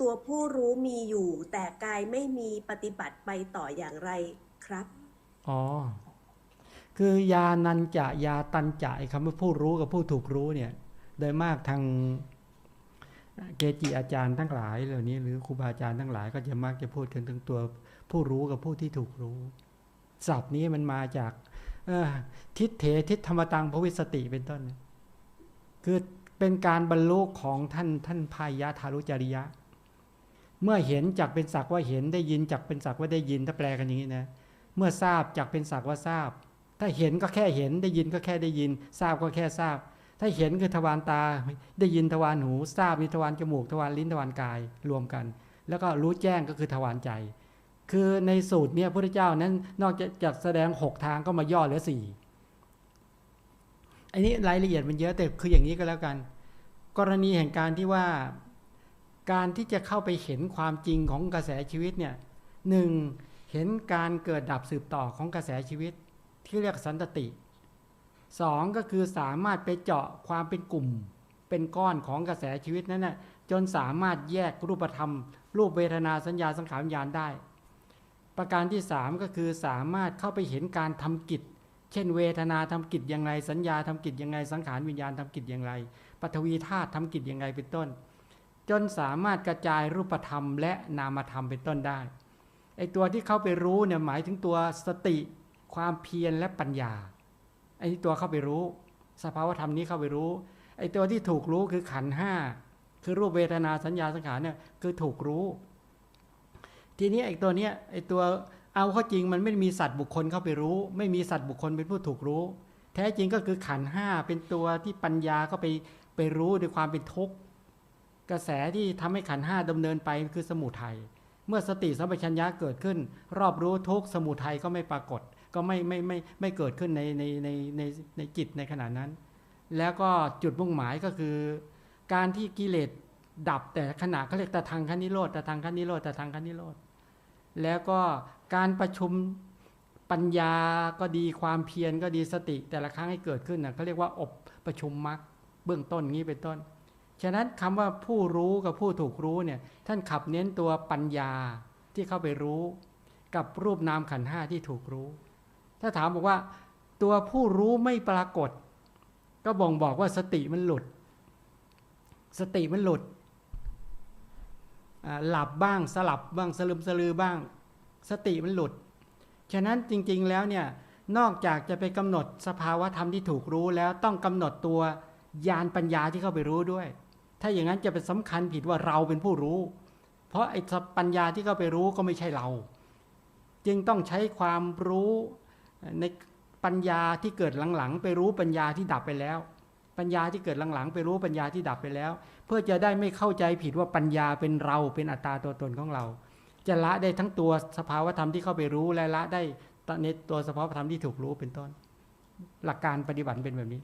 ตัวผู้รู้มีอยู่ แต่กายไม่มีปฏิบัติไปต่ออย่างไรครับ อ๋อ คือยานันจะยาตันจะไอ้คำว่าผู้รู้กับผู้ถูกรู้เนี่ย โดยมากทางเกจิอาจารย์ทั้งหลายเหล่านี้หรือครูบาอาจารย์ทั้งหลายก็จะมักจะพูดกันถึงตัวผู้รู้กับผู้ที่ถูกรู้ศัพท์นี้มันมาจากทิฏเถทิฏธรรมตังภวิสติเป็นต้น คือเป็นการบรรลุของท่านท่านพายะทารุจริยะ เมื่อเห็นจากเป็นสักว่าเห็นได้ยินจากเป็นสักว่าได้ยินถ้าแปลกันอย่างนี้นะ เมื่อทราบจากเป็นสักว่าทราบ ถ้าเห็นก็แค่เห็นได้ยินก็แค่ได้ยิน ทราบก็แค่ทราบ ถ้าเห็นคือทวารตา ได้ยินทวารหู ทราบมีทวารจมูกทวารลิ้นทวารกายรวมกัน แล้วก็รู้แจ้งก็คือทวารใจ คือในสูตรเนี่ยพระพุทธเจ้านั้นนอกจากจากแสดงหกทางก็มาย่อเหลือสี่อันนี้รายละเอียดมันเยอะแต่คืออย่างนี้ก็แล้วกัน กรณีแห่งการที่ว่า การที่จะเข้าไปเห็นความจริงของกระแสชีวิตเนี่ยหนึ่งเห็นการเกิดดับสืบต่อของกระแสชีวิต ที่เรียกสันตติสองก็คือสามารถไปเจาะความเป็นกลุ่ม เป็นก้อนของกระแสชีวิตนั้นนะ่ะจนสามารถแยกรูปธรรม รูปเวทนาสัญญาสังขารวิญญาณได้ ประการที่สามก็คือสามารถเข้าไปเห็นการทำกิจ เช่น เวทนาทำกิจอย่างไรสัญญาทำกิจอย่างไรสังขารวิญญาณทำกิจอย่างไรปฐวีธาตุทำกิจอย่างไรเป็นต้น จนสามารถกระจายรูปธรรมและนามธรรมเป็นต้นได้ไอตัวที่เข้าไปรู้เนี่ยหมายถึงตัวสติ ความเพียรและปัญญาไอที่ตัวเข้าไปรู้ สภาวธรรมนี้เข้าไปรู้ไอตัวที่ถูกรู้คือขันห้าคือรูปเวทนาสัญญาสังขารเนี่ยคือถูกรู้ ทีนี้ไอตัวเนี้ยไอตัวเอาข้าจริงมันไม่มีสัตว์บุคคลเข้าไปรู้ ไม่มีสัตว์บุคคลเป็นผู้ถูกรู้ แท้จริงก็คือขันห้าเป็นตัวที่ปัญญาก็ไปไปรู้ด้วยความเป็นทุกข์ กระแสที่ทำให้ขันห้าดำเนินไปคือสมุทัยเมื่อสติสัมปชัญญะเกิดขึ้น รอบรู้ทุกสมุทัยก็ไม่ปรากฏ ก็ไม่ไม่ไม่ไม่เกิดขึ้นในในในในในจิตในขณะนั้น แล้วก็จุดมุ่งหมายก็คือ การที่กิเลสดับแต่ขณะเขาเรียกตะทางคันนิโรธตะทางคันนิโรธตะทางคันนิโรธแล้วก็การประชุมปัญญาก็ดีความเพียรก็ดีสติ แต่ละครั้งให้เกิดขึ้นนะเขาเรียกว่าอบประชุมมรรคเบื้องต้นงี้เป็นต้น ฉะนั้นคำว่าผู้รู้กับผู้ถูกรู้เนี่ยท่านขับเน้นตัวปัญญาที่เข้าไปรู้ กับรูปนามขันธ์ห้าที่ถูกรู้ ถ้าถามบอกว่าตัวผู้รู้ไม่ปรากฏ ก็บ่งบอกว่าสติมันหลุด สติมันหลุดหลับบ้างสลับบ้างสลืมสลือบ้าง สติมันหลุด ฉะนั้นจริงๆแล้วเนี่ยนอกจากจะไปกำหนดสภาวะธรรมที่ถูกรู้แล้วต้องกำหนดตัวญาณปัญญาที่เข้าไปรู้ด้วย ถ้าอย่างนั้นจะเป็นสำคัญผิดว่าเราเป็นผู้รู้ เพราะไอ้ปัญญาที่เขาไปรู้ก็ไม่ใช่เรา จึงต้องใช้ความรู้ในปัญญาที่เกิดหลังๆ ไปรู้ปัญญาที่ดับไปแล้ว ปัญญาที่เกิดหลังๆ ไปรู้ปัญญาที่ดับไปแล้ว เพื่อจะได้ไม่เข้าใจผิดว่าปัญญาเป็นเราเป็นอัตตาตัวตนของเรา จะละได้ทั้งตัวสภาวธรรมที่เข้าไปรู้และละได้ในตัวสภาวธรรมที่ถูกรู้เป็นต้น หลักการปฏิบัติเป็นแบบนี้